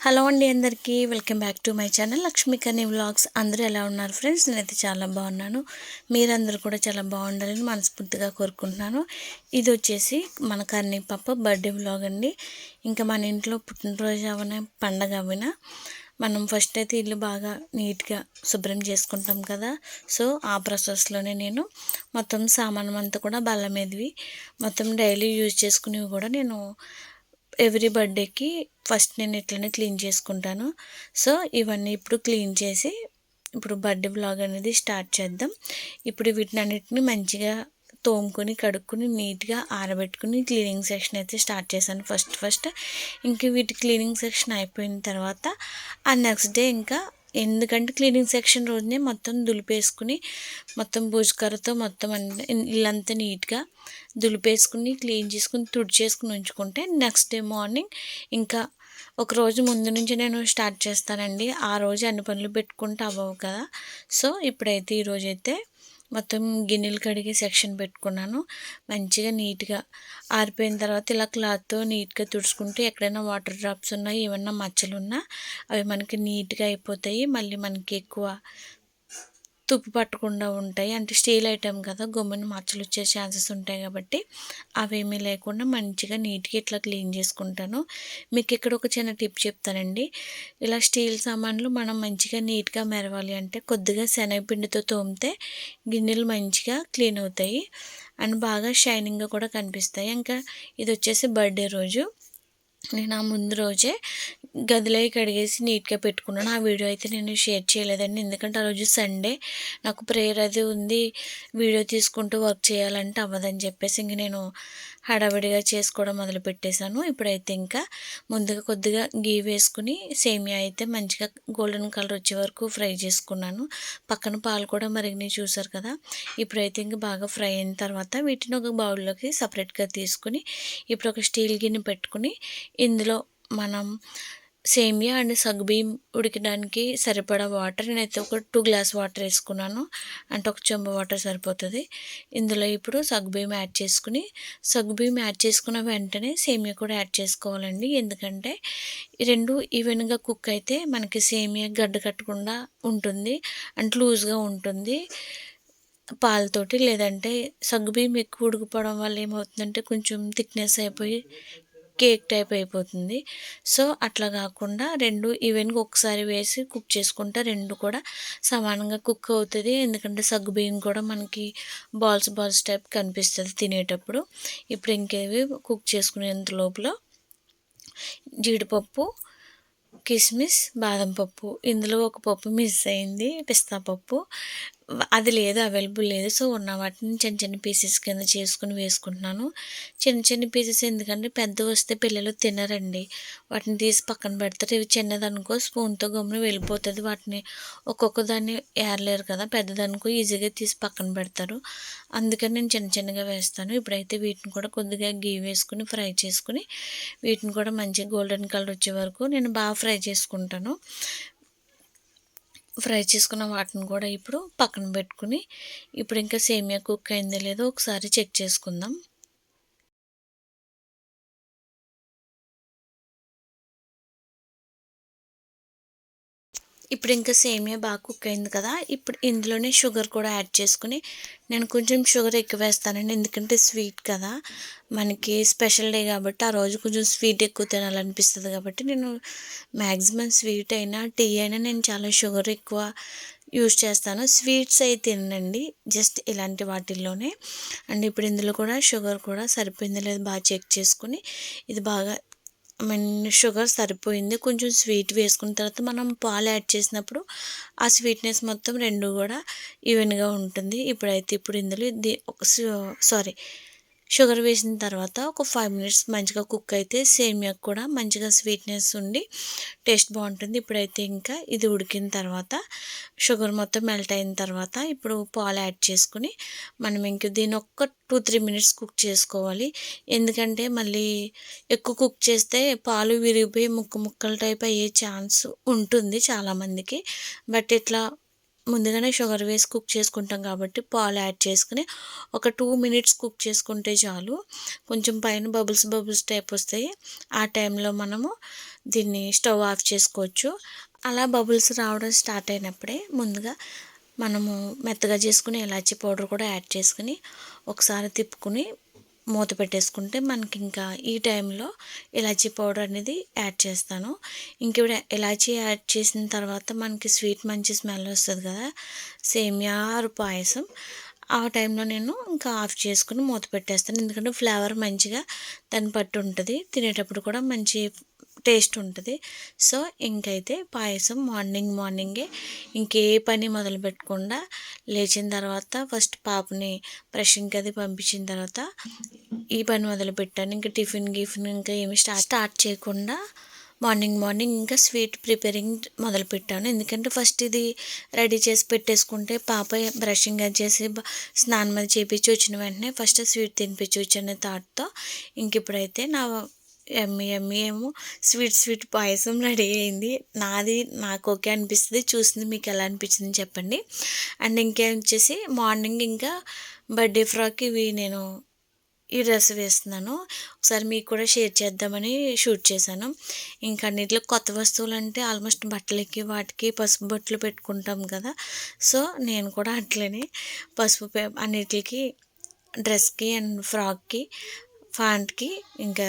Hello అండి అందరికీ welcome back to my channel Lakshmikarni vlogs. అందరూ ఎలా ఉన్నారు ఫ్రెండ్స్? నేనైతే చాలా బాగున్నాను. మీరందరూ కూడా చాలా బాగుండాలని మనస్ఫూర్తిగా కోరుకుంటున్నాను. ఇది వచ్చేసి మన కర్ణి పాప బర్త్డే వ్లాగ్ అండి. ఇంకా మన ఇంట్లో పుట్టినరోజు అవన పండగ అవినా. మనం ఫస్ట్ అయితే ఇల్లు బాగా నీట్గా శుభ్రం చేసుకుంటాం కదా. సో ఆ ప్రాసెస్లోనే నేను మొత్తం సామానం అంతా కూడా బల్ల మీదవి మొత్తం డైలీ యూజ్ చేసుకునేవి కూడా నేను ఎవ్రీ బర్త్డేకి ఫస్ట్ నేను ఇట్లనే క్లీన్ చేసుకుంటాను. సో ఇవన్నీ ఇప్పుడు క్లీన్ చేసి ఇప్పుడు బర్త్డే బ్లాగ్ అనేది స్టార్ట్ చేద్దాం. ఇప్పుడు వీటిని అన్నిటిని మంచిగా తోముకొని కడుక్కొని నీట్గా ఆరబెట్టుకుని క్లీనింగ్ సెక్షన్ అయితే స్టార్ట్ చేశాను ఫస్ట్ ఫస్ట్. ఇంక వీటి క్లీనింగ్ సెక్షన్ అయిపోయిన తర్వాత ఆ నెక్స్ట్ డే ఇంకా ఎందుకంటే క్లీనింగ్ సెక్షన్ రోజునే మొత్తం దులిపేసుకుని మొత్తం భుజకరతో మొత్తం ఇల్లంతా నీట్గా దులిపేసుకుని క్లీన్ చేసుకుని తుడిచేసుకుని ఉంచుకుంటే నెక్స్ట్ డే మార్నింగ్ ఇంకా ఒక రోజు ముందు నుంచి నేను స్టార్ట్ చేస్తానండి. ఆ రోజు అన్ని పనులు పెట్టుకుంటే అవ్వవు కదా. సో ఇప్పుడైతే ఈరోజైతే మొత్తం గిన్నెలు కడిగే సెక్షన్ పెట్టుకున్నాను. మంచిగా నీట్గా ఆరిపోయిన తర్వాత ఇలా క్లాత్తో నీట్గా తుడుచుకుంటే ఎక్కడైనా వాటర్ డ్రాప్స్ ఉన్నా ఏమన్నా మచ్చలు ఉన్నా అవి మనకి నీట్గా అయిపోతాయి. మళ్ళీ మనకి ఎక్కువ తుప్పు పట్టకుండా ఉంటాయి. అంటే స్టీల్ ఐటెం కదా గమ్మున మచ్చలు వచ్చే ఛాన్సెస్ ఉంటాయి కాబట్టి అవేమీ లేకుండా మంచిగా నీట్గా ఇట్లా క్లీన్ చేసుకుంటాను. మీకు ఇక్కడ ఒక చిన్న టిప్ చెప్తానండి. ఇలా స్టీల్ సామాన్లు మనం మంచిగా నీట్గా మెరవాలి అంటే కొద్దిగా శనగపిండితో తోమితే గిన్నెలు మంచిగా క్లీన్ అవుతాయి. అండ్ బాగా షైనింగ్గా కూడా కనిపిస్తాయి. ఇంకా ఇది వచ్చేసి బర్త్డే రోజు. నేను ఆ ముందు రోజే గదిలో కడిగేసి నీట్గా పెట్టుకున్నాను. ఆ వీడియో అయితే నేను షేర్ చేయలేదండి. ఎందుకంటే ఆ రోజు సండే. నాకు ప్రేయర్ అది ఉంది. వీడియో తీసుకుంటూ వర్క్ చేయాలంటే అవ్వదని చెప్పేసి ఇంక నేను హడావిడిగా చేసుకోవడం మొదలు పెట్టేశాను. ఇప్పుడైతే ఇంకా ముందుగా కొద్దిగా గీ వేసుకుని సేమియా అయితే మంచిగా గోల్డెన్ కలర్ వచ్చే వరకు ఫ్రై చేసుకున్నాను. పక్కన పాలు కూడా మరిగినాయి చూసారు కదా. ఇప్పుడైతే ఇంకా బాగా ఫ్రై అయిన తర్వాత వీటిని ఒక బౌల్లోకి సపరేట్గా తీసుకుని ఇప్పుడు ఒక స్టీల్ గిన్నె పెట్టుకుని ఇందులో మనం సేమియా అండ్ సగ్బియ్యం ఉడకడానికి సరిపడా వాటర్ నేనైతే ఒక టూ గ్లాస్ వాటర్ వేసుకున్నాను. అంటే ఒక చెంబు వాటర్ సరిపోతుంది. ఇందులో ఇప్పుడు సగ్బియ్యం యాడ్ చేసుకుని సగ్బియ్యం యాడ్ చేసుకున్న వెంటనే సేమియా కూడా యాడ్ చేసుకోవాలండి. ఎందుకంటే రెండు ఈవెన్గా కుక్ అయితే మనకి సేమియా గడ్డ కట్టకుండా ఉంటుంది అంటే లూజ్గా ఉంటుంది. పాలతోటి లేదంటే సగ్గుబియ్యం ఎక్కువ ఉడికిపోవడం వల్ల ఏమవుతుందంటే కొంచెం థిక్నెస్ అయిపోయి కేక్ టైప్ అయిపోతుంది. సో అట్లా కాకుండా రెండు ఈవెన్గా ఒకసారి వేసి కుక్ చేసుకుంటే రెండు కూడా సమానంగా కుక్ అవుతుంది. ఎందుకంటే సగ్గు బియ్యం కూడా మనకి బాల్స్ బాల్స్ టైప్ కనిపిస్తుంది తినేటప్పుడు. ఇప్పుడు ఇంకేవి కుక్ చేసుకునేంత లోపల జీడిపప్పు కిస్మిస్ బాదం పప్పు. ఇందులో ఒక పప్పు మిస్ అయింది పిస్తా పప్పు. అది లేదు అవైలబుల్ లేదు. సో ఉన్న వాటిని చిన్న చిన్న పీసెస్ కింద చేసుకుని వేసుకుంటున్నాను. చిన్న చిన్న పీసెస్ ఎందుకంటే పెద్ద వస్తే పిల్లలు తినరండి. వాటిని తీసి పక్కన పెడతారు. ఇవి చిన్నదనుకో స్పూన్తో గమ్మున వెళ్ళిపోతుంది. వాటిని ఒక్కొక్క దాన్ని ఏరలేరు కదా. పెద్దదనుకో ఈజీగా తీసి పక్కన పెడతారు. అందుకని నేను చిన్న చిన్నగా వేస్తాను. ఇప్పుడైతే వీటిని కూడా కొద్దిగా గీ వేసుకుని ఫ్రై చేసుకుని వీటిని కూడా మంచిగా గోల్డెన్ కలర్ వచ్చే వరకు నేను బాగా ఫ్రై చేసుకుంటాను. ఫ్రై చేసుకున్న వాటిని కూడా ఇప్పుడు పక్కన పెట్టుకుని ఇప్పుడు ఇంకా సేమియా కుక్ అయిందో లేదో ఒకసారి చెక్ చేసుకుందాం. ఇప్పుడు ఇంకా సేమియా బాగా కుక్ అయింది కదా ఇప్పుడు ఇందులోనే షుగర్ కూడా యాడ్ చేసుకుని నేను కొంచెం షుగర్ ఎక్కువ వేస్తానండి. ఎందుకంటే స్వీట్ కదా మనకి స్పెషల్ డే కాబట్టి ఆ రోజు కొంచెం స్వీట్ ఎక్కువ తినాలనిపిస్తుంది కాబట్టి నేను మ్యాక్సిమం స్వీట్ అయినా టీ అయినా నేను చాలా షుగర్ ఎక్కువ యూజ్ చేస్తాను. స్వీట్స్ అయితే తినండి జస్ట్ ఇలాంటి వాటిల్లోనే. అండ్ ఇప్పుడు ఇందులో కూడా షుగర్ కూడా సరిపోయిందో లేదో బాగా చెక్ చేసుకుని ఇది బాగా మీన్ షుగర్ సరిపోయింది. కొంచెం స్వీట్ వేసుకున్న తర్వాత మనం పాలు యాడ్ చేసినప్పుడు ఆ స్వీట్నెస్ మొత్తం రెండు కూడా ఈవెన్గా ఉంటుంది. ఇప్పుడైతే ఇప్పుడు ఇందులో సారీ షుగర్ వేసిన తర్వాత ఒక ఫైవ్ మినిట్స్ మంచిగా కుక్ అయితే సేమియా కూడా మంచిగా స్వీట్నెస్ ఉండి టేస్ట్ బాగుంటుంది. ఇప్పుడైతే ఇంకా ఇది ఉడికిన తర్వాత షుగర్ మొత్తం మెల్ట్ అయిన తర్వాత ఇప్పుడు పాలు యాడ్ చేసుకుని మనం ఇంక దీని ఒక్క టూ త్రీ మినిట్స్ కుక్ చేసుకోవాలి. ఎందుకంటే మళ్ళీ ఎక్కువ కుక్ చేస్తే పాలు విరిగిపోయి ముక్క ముక్కల టైప్ అయ్యే ఛాన్స్ ఉంటుంది చాలామందికి. బట్ ఇట్లా ముందుగానే షుగర్ వేసి కుక్ చేసుకుంటాం కాబట్టి పాలు యాడ్ చేసుకుని ఒక టూ మినిట్స్ కుక్ చేసుకుంటే చాలు. కొంచెం పైన బబుల్స్ బబుల్స్ టైప్ వస్తాయి. ఆ టైంలో మనము దీన్ని స్టవ్ ఆఫ్ చేసుకోవచ్చు. అలా బబుల్స్ రావడం స్టార్ట్ అయినప్పుడే ముందుగా మనము మెత్తగా చేసుకుని ఇలాచీ పౌడర్ కూడా యాడ్ చేసుకుని ఒకసారి తిప్పుకుని మూత పెట్టేసుకుంటే మనకి ఇంకా ఈ టైంలో ఇలాచీ పౌడర్ అనేది యాడ్ చేస్తాను. ఇంక ఇప్పుడు ఇలాచీ యాడ్ చేసిన తర్వాత మనకి స్వీట్ మంచి స్మెల్ వస్తుంది కదా సేమియా పాయసం. ఆ టైంలో నేను ఇంకా ఆఫ్ చేసుకుని మూత పెట్టేస్తాను. ఎందుకంటే ఫ్లేవర్ మంచిగా దాన్ని పట్టు ఉంటుంది. తినేటప్పుడు కూడా మంచి టేస్ట్ ఉంటుంది. సో ఇంకైతే పాయసం మార్నింగ్ మార్నింగే ఇంకే పని మొదలు పెట్టకుండా లేచిన తర్వాత ఫస్ట్ పాపని బ్రషింగ్కి అది పంపించిన తర్వాత ఈ పని మొదలు పెట్టాను. ఇంకా టిఫిన్ గిఫిన్ ఇంకా ఏమి స్టార్ట్ స్టార్ట్ చేయకుండా మార్నింగ్ మార్నింగ్ ఇంకా స్వీట్ ప్రిపేరింగ్ మొదలుపెట్టాను ఎందుకంటే ఫస్ట్ ఇది రెడీ చేసి పెట్టేసుకుంటే పాప బ్రషింగ్ అది చేసి స్నానం అది చేపించి వచ్చిన వెంటనే ఫస్ట్ స్వీట్ తినిపించి వచ్చిన థాట్తో ఇంక ఇప్పుడైతే నా ఎమ్మి ఎమ్మి ఏమో స్వీట్ స్వీట్ పాయసం రెడీ అయింది. నాది నాకు ఓకే అనిపిస్తుంది. చూసింది మీకు ఎలా అనిపించింది చెప్పండి. అండ్ ఇంకేం వచ్చేసి మార్నింగ్ ఇంకా బర్త్డే ఫ్రాక్ ఇవి నేను ఈ డ్రెస్ వేస్తున్నాను. ఒకసారి మీకు కూడా షేర్ చేద్దామని షూట్ చేశాను. ఇంకా అన్నింటిలో కొత్త వస్తువులు అంటే ఆల్మోస్ట్ బట్టలకి వాటికి పసుపు బట్టలు పెట్టుకుంటాం కదా. సో నేను కూడా అట్లనే పసుపు అన్నిటికి డ్రెస్కి అండ్ ఫ్రాక్కి ఫ్యాంట్కి ఇంకా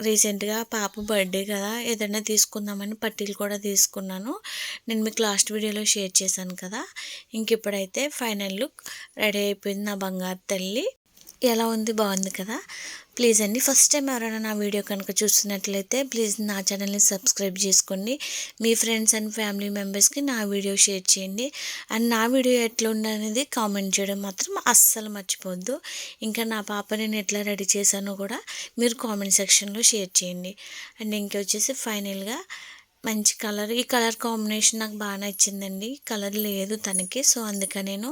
రీసెంట్గా పాప బర్త్డే కదా ఏదైనా తీసుకుందామని పట్టీలు కూడా తీసుకున్నాను. నేను మీకు లాస్ట్ వీడియోలో షేర్ చేశాను కదా ఇంక ఇప్పుడైతే ఫైనల్ లుక్ రెడీ అయిపోయింది నా బంగారు తల్లి. ఎలా ఉంది? బాగుంది కదా? ప్లీజ్ అండి ఫస్ట్ టైం ఎవరైనా నా వీడియో కనుక చూస్తున్నట్లయితే ప్లీజ్ నా ఛానల్ని సబ్స్క్రైబ్ చేసుకోండి. మీ ఫ్రెండ్స్ అండ్ ఫ్యామిలీ మెంబర్స్కి నా వీడియో షేర్ చేయండి. అండ్ నా వీడియో ఎట్లా అనేది కామెంట్ చేయడం మాత్రం అస్సలు మర్చిపోవద్దు. ఇంకా నా పాప నేను ఎట్లా రెడీ చేశానో కూడా మీరు కామెంట్ సెక్షన్లో షేర్ చేయండి. అండ్ ఇంకొచ్చేసి ఫైనల్గా మంచి కలర్. ఈ కలర్ కాంబినేషన్ నాకు బాగా నచ్చిందండి. కలర్ లేదు తనకి. సో అందుకని నేను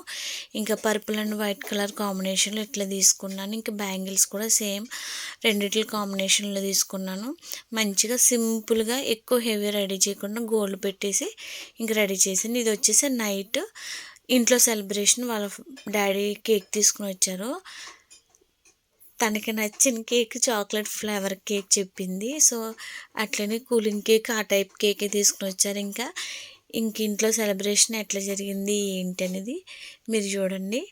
ఇంకా పర్పుల్ అండ్ వైట్ కలర్ కాంబినేషన్లో ఇట్లా తీసుకున్నాను. ఇంకా బ్యాంగిల్స్ కూడా సేమ్ రెండిట్ల కాంబినేషన్లో తీసుకున్నాను. మంచిగా సింపుల్గా ఎక్కువ హెవీ రెడీ చేయకుండా గోల్డ్ పెట్టేసి ఇంక రెడీ చేసింది ఇది వచ్చేసి నైట్ ఇంట్లో సెలబ్రేషన్ వాళ్ళ డాడీ కేక్ తీసుకుని వచ్చారు. తనకి నచ్చిన కేక్ చాక్లెట్ ఫ్లేవర్ కేక్ చెప్పింది. సో అట్లనే కూలింగ్ కేక్ ఆ టైప్ కేకే తీసుకుని వచ్చారు. ఇంకా ఇంక ఇంట్లో సెలబ్రేషన్ ఎట్లా జరిగింది ఏంటి అనేది మీరు చూడండి.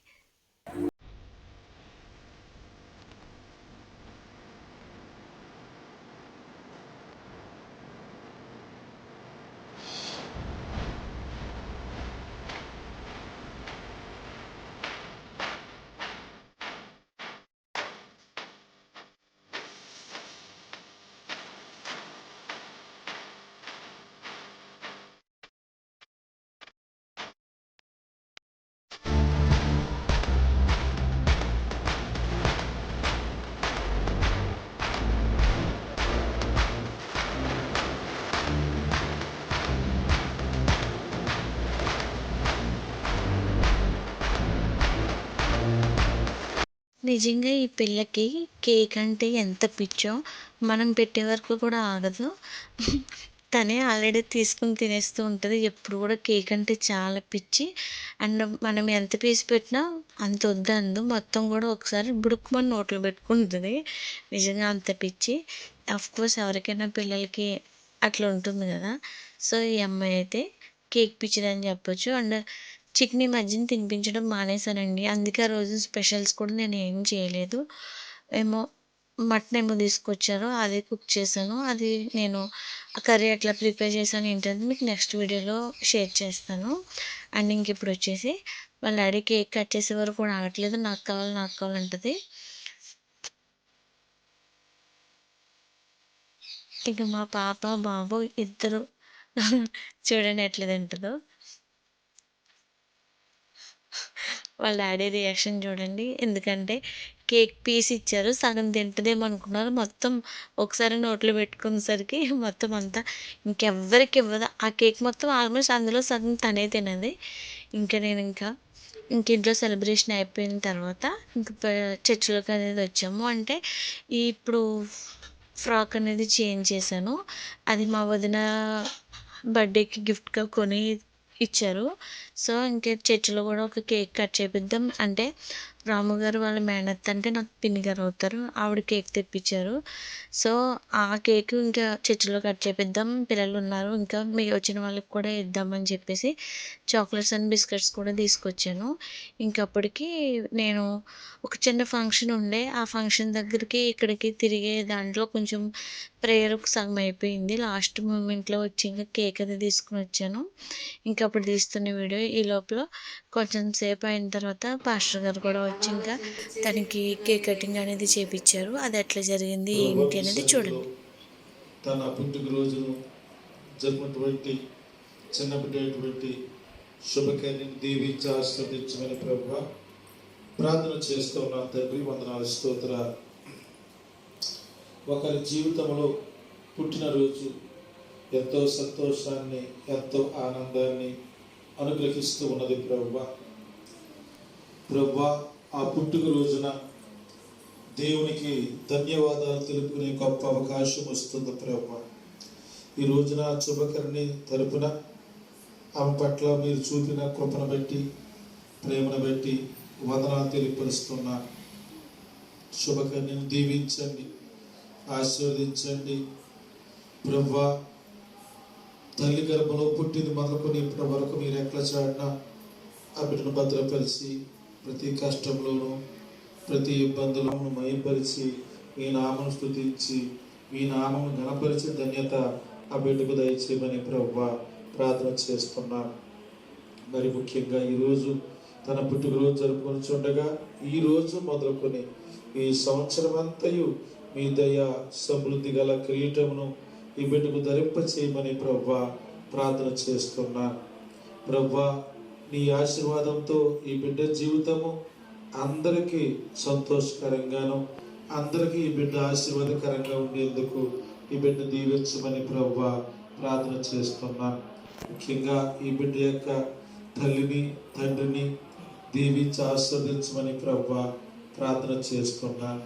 నిజంగా ఈ పిల్లకి కేక్ అంటే ఎంత పిచ్చో మనం పెట్టే వరకు కూడా ఆగదు. తనే ఆల్రెడీ తీసుకుని తినేస్తూ ఉంటుంది. ఎప్పుడు కూడా కేక్ అంటే చాలా పిచ్చి. అండ్ మనం ఎంత పీస్ పెట్టినా అంత వద్దందు మొత్తం కూడా ఒకసారి బుడుక్కుమని నోట్లో పెట్టుకుంటుంది. నిజంగా అంత పిచ్చి. కోర్స్ ఎవరికైనా పిల్లలకి అట్లా ఉంటుంది కదా. సో ఈ అమ్మాయి అయితే కేక్ పిచ్చిదని చెప్పొచ్చు. అండ్ చికెన్ మధ్యన తినిపించడం మానేశానండి. అందుకే ఆ రోజు స్పెషల్స్ కూడా నేను ఏం చేయలేదు. ఏమో మటన్ ఏమో తీసుకొచ్చారు అదే కుక్ చేశాను. అది నేను ఆ కర్రీ ఎట్లా ప్రిపేర్ చేశాను ఏంటంటే మీకు నెక్స్ట్ వీడియోలో షేర్ చేస్తాను. అండ్ ఇంక ఇప్పుడు వచ్చేసి వాళ్ళ డాడీ కేక్ కట్ చేసే వరకు కూడా ఆగట్లేదు. నాకు కావాలి నాకు కావాలంటది. ఇక మా పాప బాబు ఇద్దరు చూడండి ఎట్లా తింటుందో వాళ్ళ డాడీ రియాక్షన్ చూడండి. ఎందుకంటే కేక్ పీస్ ఇచ్చారు సగం తింటుందేమో అనుకున్నారు. మొత్తం ఒకసారి నోట్లో పెట్టుకునేసరికి మొత్తం అంతా ఇంకెవ్వరికి ఇవ్వదు. ఆ కేక్ మొత్తం ఆల్మోస్ట్ అందులో సగం తనే తినది ఇంకా నేను ఇంకా ఇంక ఇంట్లో సెలబ్రేషన్ అయిపోయిన తర్వాత ఇంక చర్చిలోకి అనేది వచ్చాము. అంటే ఇప్పుడు ఫ్రాక్ అనేది చేంజ్ చేశాను. అది మా వదిన బర్త్డేకి గిఫ్ట్గా కొని ఇచ్చారు. సో ఇంకా చర్చిలో కూడా ఒక కేక్ కట్ చేపిద్దాం. అంటే రాము గారు వాళ్ళ మేనత్త అంటే నాకు పిన్ని గారు అవుతారు. ఆవిడ కేక్ తెప్పించారు. సో ఆ కేక్ ఇంకా చర్చిలో కట్ చేపిద్దాం. పిల్లలు ఉన్నారు. ఇంకా మీ వచ్చిన వాళ్ళకి కూడా ఇద్దామని చెప్పేసి చాక్లెట్స్ అండ్ బిస్కెట్స్ కూడా తీసుకొచ్చాను. ఇంకప్పటికి నేను ఒక చిన్న ఫంక్షన్ ఉండే. ఆ ఫంక్షన్ దగ్గరికి ఇక్కడికి తిరిగే దాంట్లో కొంచెం ప్రేయర్ సగం అయిపోయింది. లాస్ట్ మూమెంట్లో వచ్చి ఇంకా కేక్ అది తీసుకుని వచ్చాను. ఇంకా అప్పుడు తీస్తున్న వీడియో ఈ లోపల కొంచెం సేపు అయిన తర్వాత పాస్టర్ గారు కూడా వచ్చి ఇంకా తనకి కేక్ కటింగ్ అనేది చేపించారు అది ఎట్లా జరిగింది ఏంటి అనేది చూడండి. తన పుట్టినరోజును జన్మటువంటి చిన్న బిడ్డటువంటి శుభకార్యం దీవించి ఆస్వాదించమని ప్రభు ప్రార్థన చేస్తూ ఉన్న తండ్రి వందనాలు స్తోత్ర ఒకరి జీవితంలో పుట్టినరోజు ఎంతో సంతోషాన్ని ఎంతో ఆనందాన్ని అనుగ్రహిస్తూ ఉన్నది ప్రవ్వ. ప్రవ్వ ఆ పుట్టుక రోజున దేవునికి ధన్యవాదాలు తెలుపుకునే గొప్ప అవకాశం వస్తుంది ప్రవ్వ. ఈ రోజున శుభకర్ణి తరపున ఆమె పట్ల మీరు చూపిన కృపను బట్టి ప్రేమను బట్టి వందనాలు తెలియపరుస్తున్నా శుభకర్ణిని దీవించండి ఆశీర్వదించండి. ప్రభా తల్లి గర్భంలో పుట్టింది మొదలుకొని ఇప్పటి వరకు మీరు ఎట్లా చాడినా ఆ బిడ్డను భద్రపరిచి ప్రతి కష్టంలోనూ ప్రతి ఇబ్బందులను మయపరిచి మీ నామను స్థుతించి మీ నామను గణపరిచి ధన్యత ఆ బిడ్డకు దయచేయమని ప్రవ్వ ప్రార్థన చేస్తున్నాను మరి ముఖ్యంగా ఈరోజు తన పుట్టుకరోజు జరుపుకొని చూడగా ఈ రోజు మొదలుకొని ఈ సంవత్సరం అంతయు మీ దయ సమృద్ధి గల కిరీటమును ఈ బిడ్డకు ధరింప చేయమని ప్రభు ప్రార్థన చేస్తున్నాను ప్రభా నీ ఆశీర్వాదంతో ఈ బిడ్డ జీవితము అందరికీ సంతోషకరంగాను అందరికీ ఈ బిడ్డ ఆశీర్వాదకరంగా ఉండేందుకు ఈ బిడ్డ దీవించమని ప్రభు ప్రార్థన చేస్తున్నాను ముఖ్యంగా ఈ బిడ్డ యొక్క తల్లిని తండ్రిని దీవించి ఆస్వాదించమని ప్రభు ప్రార్థన చేస్తున్నాను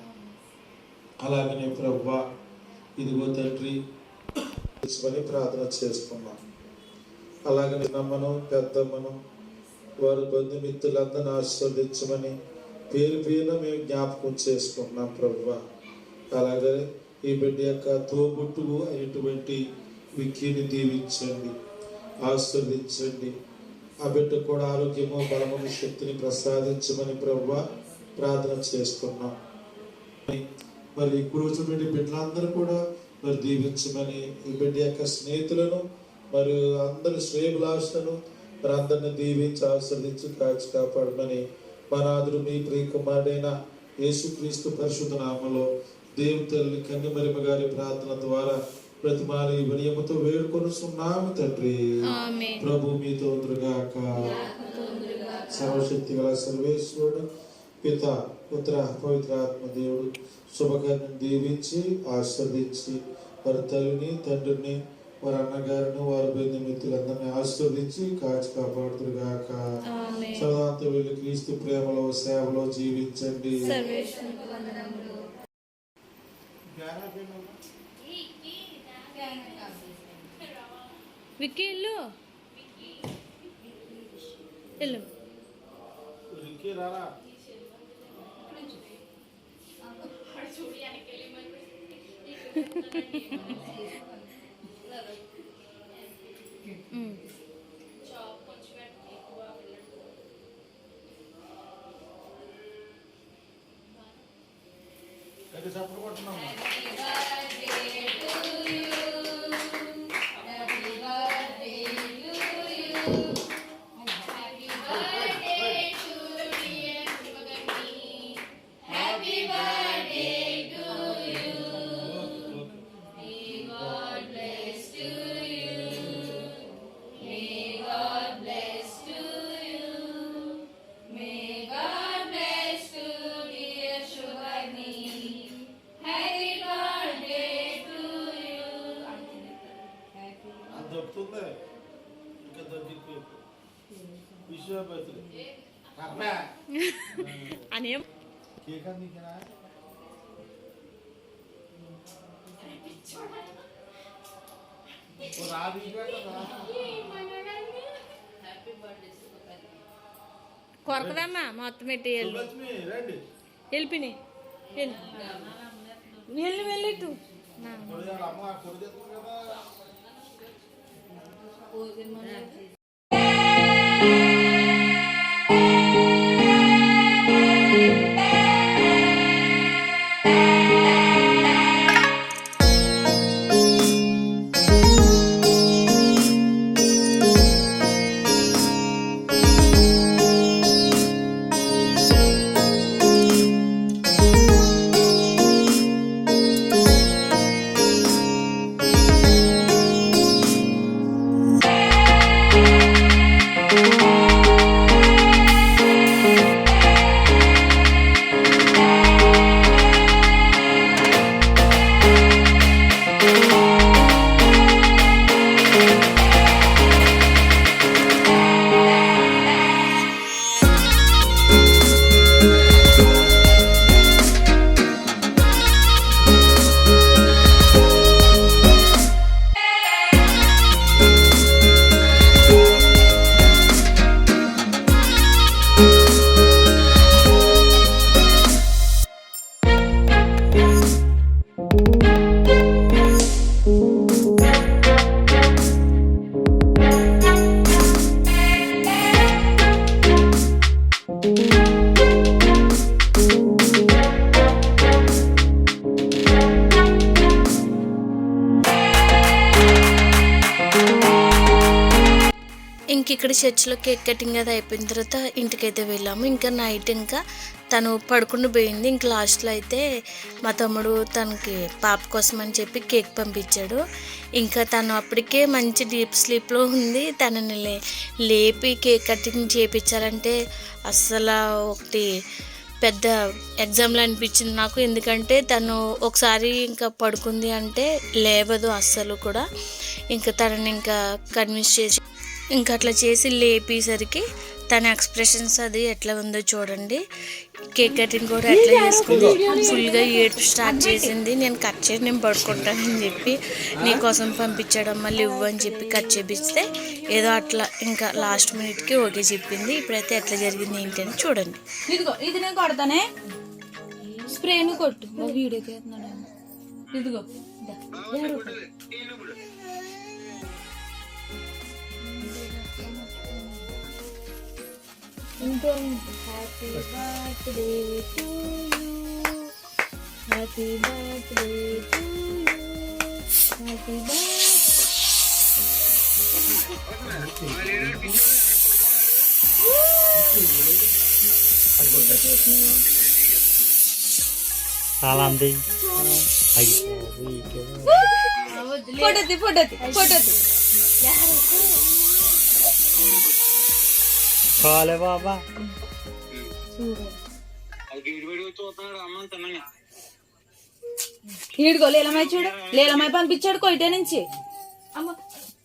అలాగనే ప్రభు ఇదిగో తండ్రి తీసుకొని ప్రార్థన చేసుకున్నాం. అలాగే నమ్మను పెద్దమ్మను వారి బంధుమిత్రులందరిని ఆశీర్వదించమని పేరు పేరున మేము జ్ఞాపకం చేసుకుంటున్నాం ప్రభు అలాగే ఈ బిడ్డ యొక్క తోబుట్టువు అయినటువంటి విక్కీని దీవించండి ఆశీర్వదించండి. ఆ బిడ్డ కూడా ఆరోగ్యము బలము శక్తిని ప్రసాదించమని ప్రభు ప్రార్థన చేస్తున్నాం మరి కూర్చున్నటువంటి బిడ్డలందరూ కూడా మరి దీవించమని ఈ బిడ్డ యొక్క స్నేహితులను మరి అందరి శ్రేయభిలాషలను మరి అందరిని దీవించి ఆస్వాదించి కాచి కాపాడమని మనాదుడు మీ ప్రియ కుమారుడైన యేసుక్రీస్తు పరిశుద్ధ నామలో దేవు తల్లి కన్యమరిమ గారి ప్రార్థన ద్వారా ప్రతిమాని వినయముతో వేడుకొనుచున్నాము తండ్రి. ప్రభు మీతో ఉందిగాక సర్వశక్తి గల సర్వేశ్వరుడు పిత పుత్ర పవిత్ర ఆత్మ దేవుడు శుభకార్యం దీవించి ఆస్వాదించి వారి తల్లిని తండ్రిని వారి అన్నగారిని వారి బంధుమిత్రులందరినీ ఆస్వాదించి కాచి కాపాడుతురుగాక సదాంత వీళ్ళు క్రీస్తు ప్రేమలో సేవలో జీవించండి. విక్కీ వెళ్ళు వెళ్ళు దొరుకుతుంది విశ్వపతి అని కేక్ అందించినా రాదు కొరకదమ్మా మొత్తం పెట్టి వెళ్ళు. లక్ష్మి రండి. వెళ్ళిపోయినాయి వెళ్ళు. వెళ్ళు వెళ్ళిట్టు కొడుగాడు అమ్మ కొడుకు కదా. ఇంక ఇక్కడ చర్చిలో కేక్ కటింగ్ అది అయిపోయిన తర్వాత ఇంటికైతే వెళ్ళాము. ఇంకా నైట్ ఇంకా తను పడుకుని పోయింది. ఇంక లాస్ట్లో అయితే మా తమ్ముడు తనకి పాప కోసం అని చెప్పి కేక్ పంపించాడు. ఇంకా తను అప్పటికే మంచి డీప్ స్లీప్లో ఉంది. తనని లే లేపి కేక్ కటింగ్ చేయించాలంటే అస్సలు ఒకటి పెద్ద ఎగ్జామ్లో అనిపించింది నాకు. ఎందుకంటే తను ఒకసారి ఇంకా పడుకుంది అంటే లేవదు అస్సలు కూడా. ఇంకా తనని ఇంకా కన్విన్స్ చేసి ఇంకా అట్లా చేసి లేపేసరికి తన ఎక్స్ప్రెషన్స్ అది ఎట్లా ఉందో చూడండి. కేక్ కటింగ్ కూడా ఎట్లా చేసుకుంది. ఫుల్గా ఏడుపు స్టార్ట్ చేసింది. నేను కట్ చేసి నేను పడుకుంటానని చెప్పి నీకోసం పంపించడం మళ్ళీ ఇవ్వు అని చెప్పి కట్ చేపిస్తే ఏదో అట్లా ఇంకా లాస్ట్ మినిట్కి ఓకే చెప్పింది. ఇప్పుడైతే ఎట్లా జరిగింది ఏంటి అని చూడండి. ఇదిగో ఇది నేను కొడతానే. స్ప్రే నువ్వు కొట్టు. వీడియో తీస్తున్నాడు ఏమో. ఇదిగో దా. ఏడు. ఇంకో happy birthday to you happy birthday to you happy birthday చాలా అంది ఫోటో తీ ఫోటో తీ కాలే బాబా. ఈడుగో లేలమ్మాయి చూడు. లేలమ్మాయి పంపించాడు కొయిటే నుంచి.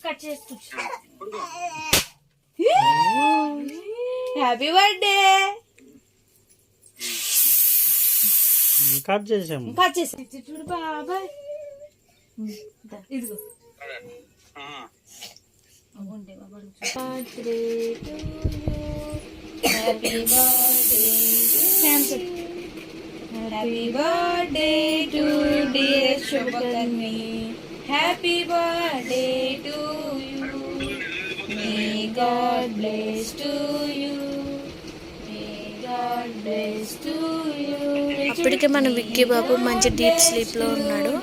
కట్ చేస్తూ హ్యాపీ బర్త్డే కట్ చేసాము కట్ చేసి. చూడు బాబాయ్. ఇదిగో. Happy birthday happy to dear Shubhakarmi happy birthday to you may God bless to you may God bless to you అప్పటికే మన విక్కీ బాబు మంచి డీప్ స్లీప్లో ఉన్నాడు.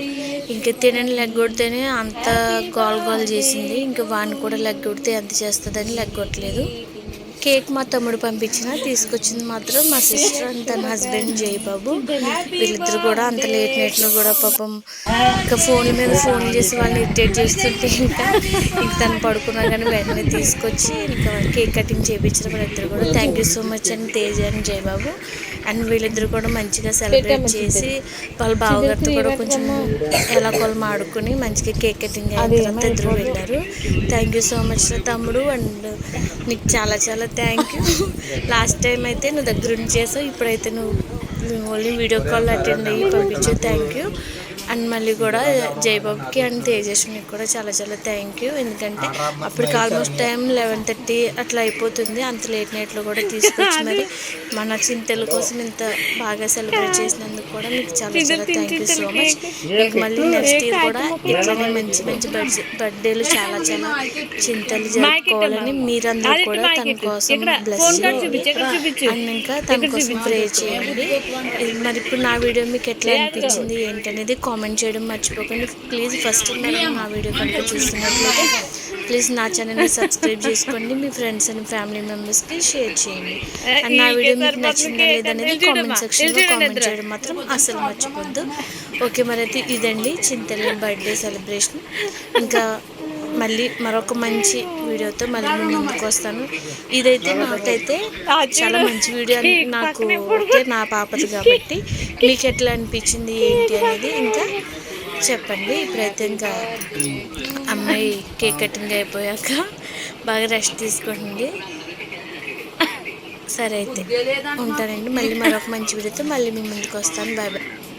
ఇంక తినని లెగ్గొడితేనే అంత గోల్ గోల్ చేసింది. ఇంకా వాడిని కూడా లెగ్గొడితే ఎంత చేస్తుందని లెగ్గొట్టలేదు. కేక్ మా తమ్ముడు పంపించిన తీసుకొచ్చింది మాత్రం మా సిస్టర్ అండ్ తన హస్బెండ్ జయబాబు. వీళ్ళిద్దరు కూడా అంత లేట్ నైట్లో కూడా పాపం ఇంకా ఫోన్ మీద ఫోన్ చేసి వాళ్ళని ఇరిటేట్ చేస్తుంటే ఇంకా ఇంక తను పడుకున్నా కానీ వెంటనే తీసుకొచ్చి ఇంకా కేక్ కటింగ్ చేయించిన వాళ్ళిద్దరు కూడా thank you so much and Tej and Jayababu. And వీళ్ళిద్దరు కూడా మంచిగా సెలబ్రేట్ చేసి వాళ్ళ బావగారితో కూడా కొంచెం ఎలా కొలం ఆడుకుని మంచిగా కేక్ కటింగ్ అయిన ఇద్దరు వెళ్ళారు థ్యాంక్ యూ సో మచ్ తమ్ముడు. అండ్ నీకు చాలా చాలా థ్యాంక్ యూ లాస్ట్ టైం అయితే నువ్వు దగ్గర ఉండి చేసావు. ఇప్పుడైతే నువ్వు ఓన్లీ వీడియో కాల్ అటెండ్ అయ్యి పంపించు. థ్యాంక్ యూ అండ్ మళ్ళీ కూడా జయబాబుకి అండ్ తేజస్వినికి కూడా చాలా చాలా థ్యాంక్ యూ ఎందుకంటే అప్పటికి ఆల్మోస్ట్ టైం లెవెన్ థర్టీ అట్లా అయిపోతుంది. అంత లేట్ నైట్లో కూడా తీసుకొచ్చి మరి మన చింతల కోసం ఇంత బాగా సెలబ్రేట్ చేసినందుకు కూడా మీకు చాలా చాలా థ్యాంక్ యూ సో మచ్ మీకు మళ్ళీ నెక్స్ట్ ఇయర్ కూడా ఇట్లానే మంచి మంచి బర్త్డే బర్త్డేలు చాలా చాలా చింతలు జరుపుకోవాలని మీరందరూ కూడా తన కోసం బ్లెస్ అండ్ ఇంకా తన కోసం ప్రే చేయండి. మరి ఇప్పుడు నా వీడియో మీకు ఎట్లా అనిపించింది ఏంటనేది కామెంట్ చేయడం మర్చిపోకండి. ప్లీజ్ ఫస్ట్ మీరు నా వీడియో కనుక చూస్తున్నట్లయితే ప్లీజ్ నా ఛానల్ని సబ్స్క్రైబ్ చేసుకోండి. మీ ఫ్రెండ్స్ అండ్ ఫ్యామిలీ మెంబర్స్కి షేర్ చేయండి. అండ్ నా వీడియో మీకు నచ్చిందా లేదనేది కామెంట్ సెక్షన్లో కామెంట్ చేయడం మాత్రం అసలు మర్చిపోద్దు ఓకే మరి అయితే ఇదండి. చింతల్లి బర్త్డే సెలబ్రేషన్ ఇంకా మళ్ళీ మరొక మంచి వీడియోతో మళ్ళీ ముందుకు వస్తాను. ఇదైతే నాకైతే చాలా మంచి వీడియో అని నాకు ఓకే నా పాపది కాబట్టి మీకు ఎట్లా అనిపించింది ఏంటి అనేది ఇంకా చెప్పండి. ఇప్పుడైతే ఇంకా అమ్మాయి కేక్ కటింగ్ అయిపోయాక బాగా రెస్ట్ తీసుకోండి. సరే అయితే ఉంటానండి. మళ్ళీ మరొక మంచి వీడియోతో మళ్ళీ మీ ముందుకు వస్తాను. Bye bye